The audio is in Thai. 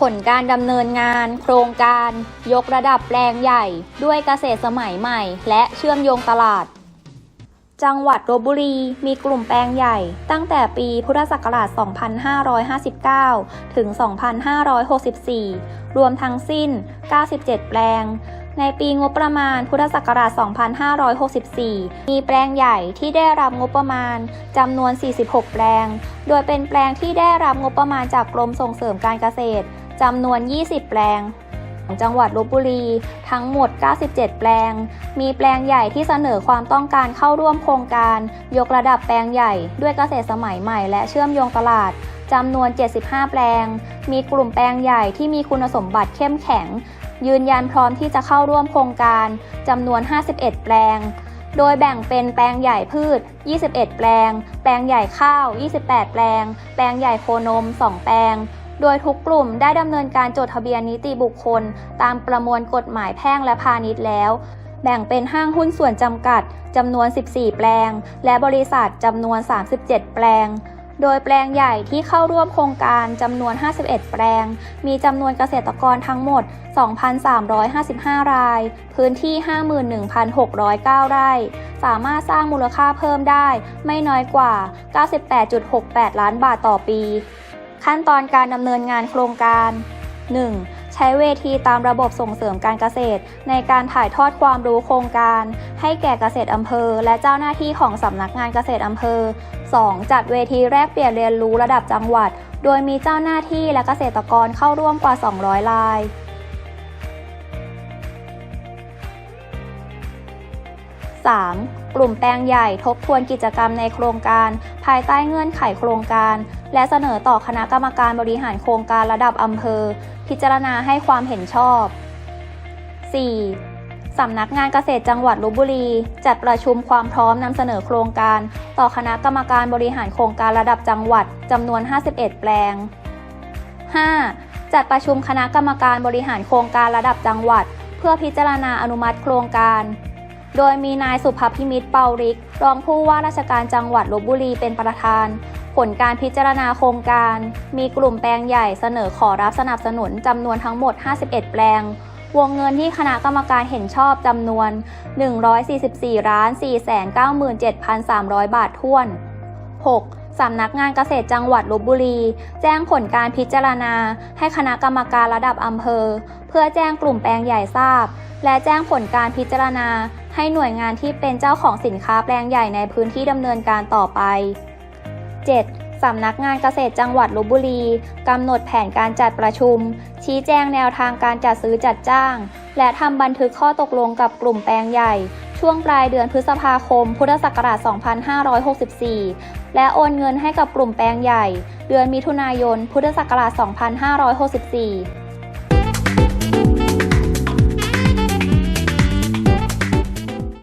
ผลการดำเนินงาน โครงการ ยกระดับแปลงใหญ่ ด้วยเกษตรสมัยใหม่ และเชื่อมโยงตลาด จังหวัดลบบุรีมีกลุ่มแปลงใหญ่ ตั้งแต่ปีพุทธศักราช 2559 ถึง 2564 รวมทั้งสิ้น 97 แปลงในปีงบประมาณพุทธศักราช 2564 มีแปลงใหญ่ที่ได้รับงบประมาณจำนวน 46 แปลง โดยเป็นแปลงที่ได้รับงบประมาณจากกรมส่งเสริมการเกษตร จำนวน 20 แปลง ของจังหวัดลบบุรีทั้งหมด 97 แปลง มีแปลงใหญ่ที่เสนอความต้องการเข้าร่วมโครงการ ยกระดับแปลงใหญ่ด้วยเกษตรสมัยใหม่และเชื่อมโยงตลาดจำนวน 75 แปลง มีกลุ่มแปลงใหญ่ที่มีคุณสมบัติเข้มแข็ง ยืนยันพร้อมที่จะเข้าร่วมโครงการจำนวน 51 แปลง โดยแบ่งเป็นแปลงใหญ่พืช 21 แปลง แปลงใหญ่ข้าว 28 แปลง แปลงใหญ่โคนม 2 แปลง โดยทุกกลุ่มได้ดำเนินการจดทะเบียนนิติบุคคล ตามประมวลกฎหมายแพ่งและพาณิชย์แล้ว แบ่งเป็นห้างหุ้นส่วนจำกัดจำนวน 14 แปลง และบริษัทจำนวน 37 แปลงโดยแปลงใหญ่ที่เข้าร่วมโครงการจำนวน 51 แปลง มีจำนวนเกษตรกรทั้งหมด 2,355 ราย พื้นที่ 51,609 ไร่ สามารถสร้างมูลค่าเพิ่มได้ไม่น้อยกว่า 98.68 ล้านบาทต่อปี ขั้นตอนการดำเนินงานโครงการ 1. ใช้เวทีตามระบบส่งเสริมการเกษตร ในการถ่ายทอดความรู้โครงการ ให้แก่เกษตรอำเภอ และเจ้าหน้าที่ของสำนักงานเกษตรอำเภอ 2. จัดเวทีแลกเปลี่ยนเรียนรู้ระดับจังหวัด โดยมีเจ้าหน้าที่และเกษตรกรเข้าร่วมกว่า 200ราย 3. กลุ่มแปลงใหญ่ทบทวนกิจกรรมในโครงการ ภายใต้เงื่อนไขโครงการ และเสนอต่อคณะกรรมการบริหารโครงการระดับอำเภอ พิจารณาให้ความเห็นชอบ 4. สำนักงานเกษตรจังหวัดลบบุรี จัดประชุมความพร้อมนำเสนอโครงการ ต่อคณะกรรมการบริหารโครงการระดับจังหวัดจำนวน 51 แปลง 5. จัดประชุมคณะกรรมการบริหารโครงการระดับจังหวัด เพื่อพิจารณาอนุมัติโครงการ โดยมีนายสุภพิมิตรเปาริก รองผู้ว่าราชการจังหวัดลบบุรีเป็นประธาน ผลการพิจารณาโครงการ มีกลุ่มแปลงใหญ่เสนอขอรับสนับสนุนจำนวนทั้งหมด 51 แปลง วงเงินที่คณะกรรมการเห็นชอบจำนวน 144ล้าน497,300 บาทถ้วน 6. สำนักงานเกษตรจังหวัดลบบุรี แจ้งผลการพิจารณา ให้คณะกรรมการระดับอำเภอ เพื่อแจ้งกลุ่มแปลงใหญ่ทราบ และแจ้งผลการพิจารณา ให้หน่วยงานที่เป็นเจ้าของสินค้าแปลงใหญ่ในพื้นที่ดำเนินการต่อไป 7. สำนักงานเกษตรจังหวัดลบบุรีกำหนดแผนการจัดประชุม ชี้แจงแนวทางการจัดซื้อจัดจ้าง และทำบันทึกข้อตกลงกับกลุ่มแปลงใหญ่ ช่วงปลายเดือนพฤษภาคม พุทธศักราช 2564 และโอนเงินให้กับกลุ่มแปลงใหญ่ เดือนมิถุนายน พุทธศักราช 2564